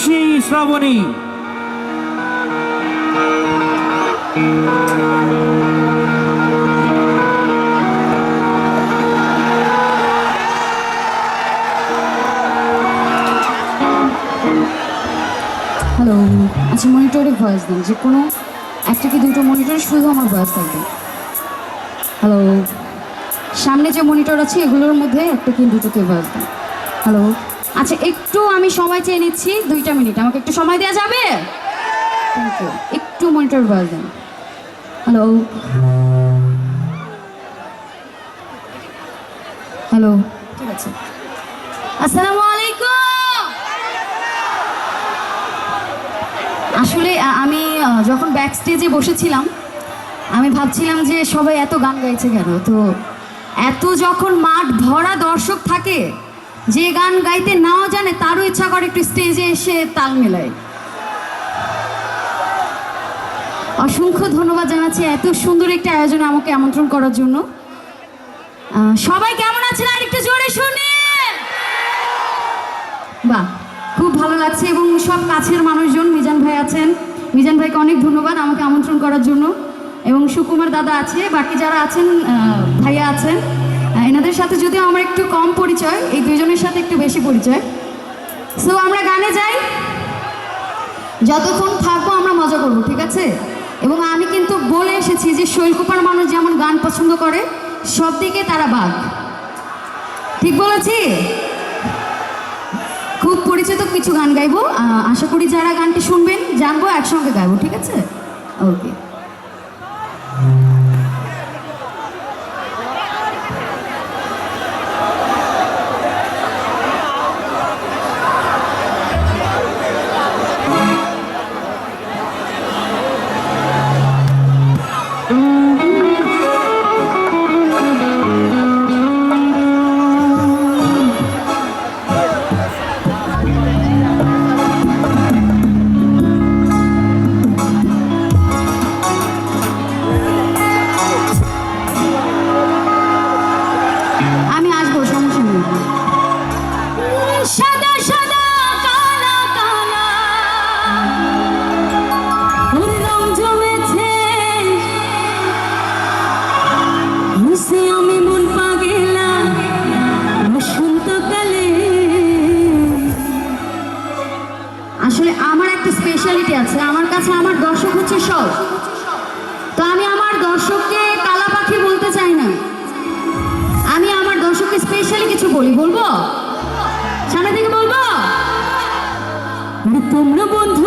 Oishi Shrabani. Hello আচ্ছা মনিটরে voice দেন, যে কোনো একটা কি দুটো মনিটরে শুধু আমার ভয়েস থাকবে? হ্যালো সামনে যে মনিটর আছে, এগুলোর মধ্যে একটা কি দুটোতে ভয়েস দেন। হ্যালো আচ্ছা একটু আমি সময় চেয়ে নিচ্ছি, দুইটা মিনিট। আমাকে একটু সময় দেওয়া যাবে? একটু মনিটর ভয়েস দেন। হ্যালো হ্যালো ঠিক আছে। আসসালামু আলাইকুম! আসলে আমি যখন ব্যাক স্টেজে বসেছিলাম, আমি ভাবছিলাম যে সবাই এত গান গাইছে কেন? তো এত যখন মাঠ ভরা দর্শক থাকে যে গান গাইতে নাও জানে, তারও ইচ্ছা করে একটু স্টেজে এসে তাল মেলায়। অসংখ্য ধন্যবাদ জানাচ্ছি এত সুন্দর একটা আয়োজনে আমাকে আমন্ত্রণ করার জন্য। সবাই কেমন আছেন? আর একটু জোরে শুনি। বাহ, খুব ভালো লাগছে এবং সব কাছের মানুষজন, মিজান ভাই আছেন। মিজান ভাইকে অনেক ধন্যবাদ আমাকে আমন্ত্রণ করার জন্য। এবং সুকুমার দাদা আছে, বাকি যারা আছেন ভাইয়া আছেন এনাদের সাথে যদিও আমার একটু কম পরিচয়, এই দুজনের সাথে একটু বেশি পরিচয়। সো আমরা গানে যাই। যতক্ষণ থাকব আমরা মজা করব, ঠিক আছে? এবং আমি কিন্তু বলে এসেছি যে শৈলকুপার মানুষ যেমন গান পছন্দ করে, সব দিকে তারা বাঘ। ঠিক বলেছি? খুব পরিচিত কিছু গান গাইবো। আশা করি যারা গানটি শুনবেন, জানব, একসঙ্গে গাইবো, ঠিক আছে? ওকে স্পেশালি কিছু বলি বলব? সামনে থেকে বলব? আরে তোমরা বন্ধু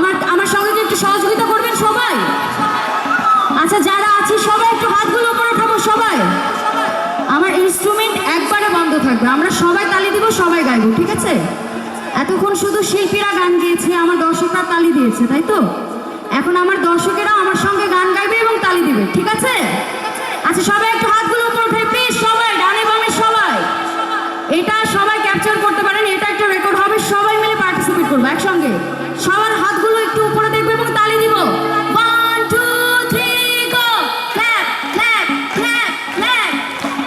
আমার আমার সঙ্গে একটু সহযোগিতা করবেন সবাই? আচ্ছা যারা আছি, সবাই একটু হাতগুলো উপরে উঠাবো সবাই। আমার ইনস্ট্রুমেন্ট একবারে বন্ধ থাকবে। আমরা সবাই তালি দিব, সবাই গাইবো, ঠিক আছে? এতক্ষণ শুধু শিল্পীরা গান গেয়েছে, আমার দর্শকরা তালি দিয়েছে, তাই তো? এখন আমার দর্শকেরা আমার সঙ্গে গান গাইবে এবং তালি দিবে, ঠিক আছে? আচ্ছা সবাই একটু হাতগুলো উপরে উঠে প্লিজ সবাই, ডানে বামে সবাই। এটা সবাই ক্যাপচার করতে পারেন, এটা একটা রেকর্ড হবে, সবাই মিলে পার্টিসিপেট করব, একসঙ্গে। সবার হাতগুলো একটু উপরে দেখবে এবং তালি দিব।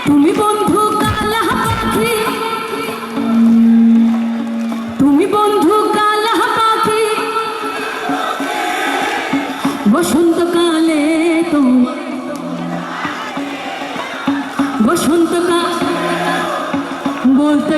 তুমি বন্ধু কালা পাখি তুমি বন্ধু কালা পাখি বসন্তকালে তো বসন্তকাল বলতে